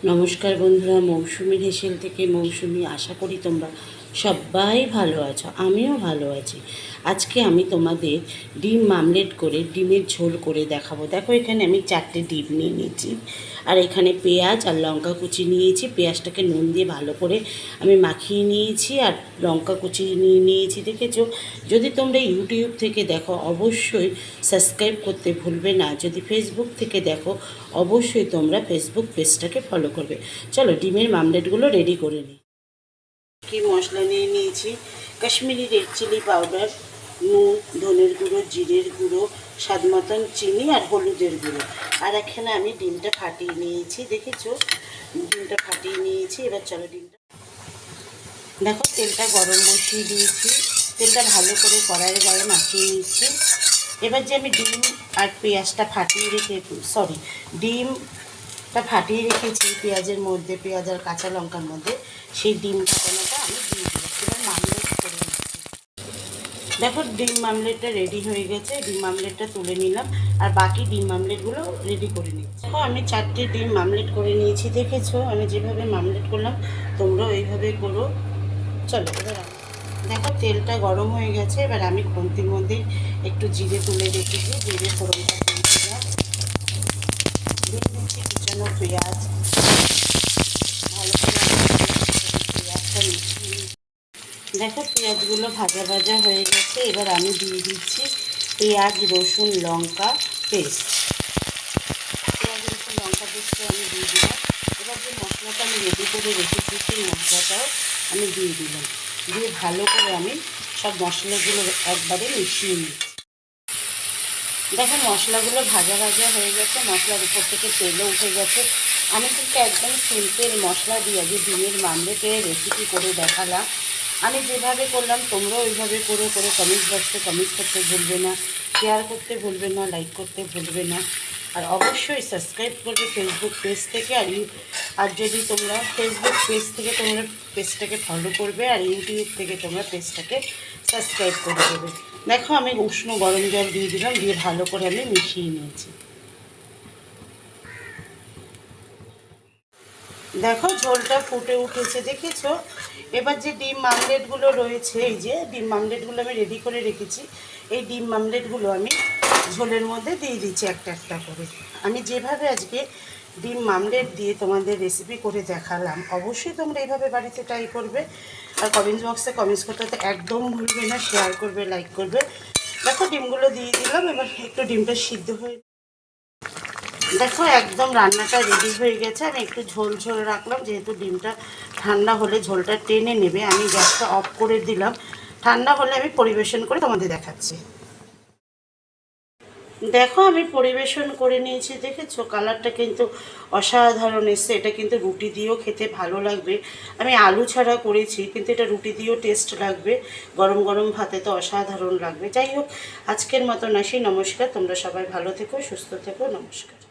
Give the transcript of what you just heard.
নমস্কার বন্ধুরা মৌসুমীর হেসেল থেকে মৌসুমি আশা করি তোমরা সবাই ভালো আছো, আমিও ভালো আছি। আজকে আমি তোমাদের ডিম মামলেট করে, ডিমের ঝোল করে দেখাবো। দেখো এখানে আমি চারটে ডিম নিয়ে নিয়েছি। আর এখানে পেঁয়াজ আর লঙ্কা কুচি নিয়েছি। পেঁয়াজটাকে নুন দিয়ে ভালো করে আমি মাখিয়ে নিয়েছি আর লঙ্কা কুচি নিয়ে নিয়েছি, দেখেছ? যদি তোমরা ইউটিউব থেকে দেখো, অবশ্যই সাবস্ক্রাইব করতে ভুলবে না। যদি ফেসবুক থেকে দেখো, অবশ্যই তোমরা ফেসবুক পেজটাকে ফলো করবে। চলো, ডিমের মামলেটগুলো রেডি করে নিই। কি মশলা নিয়ে নিয়েছি? কাশ্মীরি রেড চিলি পাউডার নুন, ধনের গুঁড়ো, জিরের গুঁড়ো, স্বাদ মতন চিনি আর হলুদের গুঁড়ো। আর এখানে আমি ডিমটা ফাটিয়ে নিয়েছি, দেখেছ? ডিমটা ফাটিয়ে নিয়েছি, এবার চলো ডিমটা দেখো, তেলটা গরম বসিয়ে দিয়েছি। তেলটা ভালো করে কড়াইয়ের গায়ে মাখিয়ে নিয়েছি। এবার যে আমি ডিম আর পেঁয়াজটা ফাটিয়ে রেখে সরি ডিমটা ফাটিয়ে রেখেছি পেঁয়াজের মধ্যে, পেঁয়াজ আর কাঁচা লঙ্কার মধ্যে। সেই ডিম ফাটানোটা আমি দিয়ে দিয়েছি এবার মামলেট করে নিচ্ছি। দেখো, ডিম মামলেটটা রেডি হয়ে গেছে। ডিম মামলেটটা তুলে নিলাম। আর বাকি ডিম মামলেটগুলো রেডি করে নিচ্ছি। দেখো, আমি চারটে ডিম মামলেট করে নিয়েছি, দেখেছ? আমি যেভাবে মামলেট করলাম, তোমরাও এইভাবে করো। চলো, এবার দেখো, তেলটা গরম হয়ে গেছে। এবার আমি খুন্তির মধ্যে একটু জিরে তুলে রেখেছি। জিরে ফোড়নটা দিলাম। পেঁয়াজ ভালো পেঁয়াজটা মিশিয়ে দেখো পেঁয়াজগুলো ভাজা ভাজা হয়ে গেছে, এবার আমি দিয়ে দিচ্ছি পেঁয়াজ, রসুন, লঙ্কা, পেস্ট। পেঁয়াজ, রসুন, লঙ্কা পেস্টটা আমি দিয়ে দিলাম। এবার যে মশলাটা আমি রেডি করে রেখেছি, সেই মশলাটাও আমি দিয়ে দিলাম। দিয়ে ভালো করে আমি সব মশলাগুলো একবারে মিশিয়ে নিচ্ছি। দেখো মশলাগুলো ভাজা ভাজা হয়ে গেছে, মশলার উপর থেকে তেলও উঠে গেছে। আমি কিন্তু একদম সিম্পল মশলা দিয়ে যে ডিমের মামলেটের রেসিপি করে দেখালাম। আমি যেভাবে করলাম, তোমরাও ওইভাবে করে করে কমেন্ট বক্সে কমেন্ট করতে ভুলবে না শেয়ার করতে ভুলবে না লাইক করতে ভুলবে না। আর অবশ্যই সাবস্ক্রাইব করবে ফেসবুক পেজ থেকে, আর আর যদি তোমরা ফেসবুক পেজ থেকে তোমরা পেজটাকে ফলো করবে, আর ইউটিউব থেকে তোমরা পেজটাকে সাবস্ক্রাইব করে দেবে। দেখো, আমি উষ্ণ গরম জল দিয়ে দিলাম, দিয়ে ভালো করে আমি মিশিয়ে নিয়েছি। দেখো, ঝোলটা ফুটে উঠেছে, দেখেছ? এবার যে ডিম মামলেটগুলো রয়েছে, এই যে ডিম মামলেটগুলো আমি রেডি করে রেখেছি, এই ডিম মামলেটগুলো আমি ঝোলের মধ্যে দিয়ে দিচ্ছি একটা একটা করে। আমি যেভাবে আজকে ডিম মামলেট দিয়ে তোমাদের রেসিপি করে দেখালাম। অবশ্যই তোমরা এইভাবে বাড়িতে ট্রাই করবে। আর কমেন্টস বক্সে কমেন্টস করতে তো একদম ভুলবে না শেয়ার করবে লাইক করবে। দেখো, ডিমগুলো দিয়ে দিলাম, এবার একটু ডিমটা সিদ্ধ হয়ে দেখো, একদম রান্নাটা রেডি হয়ে গেছে। আমি একটু ঝোল ঝোল রাখলাম, যেহেতু ডিমটা ঠান্ডা হলে ঝোলটা টেনে নেবে। আমি গ্যাসটা অফ করে দিলাম। ঠান্ডা হলে আমি পরিবেশন করে তোমাদের দেখাচ্ছি। দেখো, আমি পরিবেশন করে নিয়েছি, দেখেছ? কালারটা কিন্তু অসাধারণ এসছে। এটা কিন্তু রুটি দিয়েও খেতে ভালো লাগবে। আমি আলু ছাড়া করেছি, কিন্তু এটা রুটি দিয়েও টেস্ট লাগবে। গরম গরম ভাতে তো অসাধারণ লাগবে। যাই হোক, আজকের মতন আসি নমস্কার। তোমরা সবাই ভালো থেকো, সুস্থ থেকো, নমস্কার।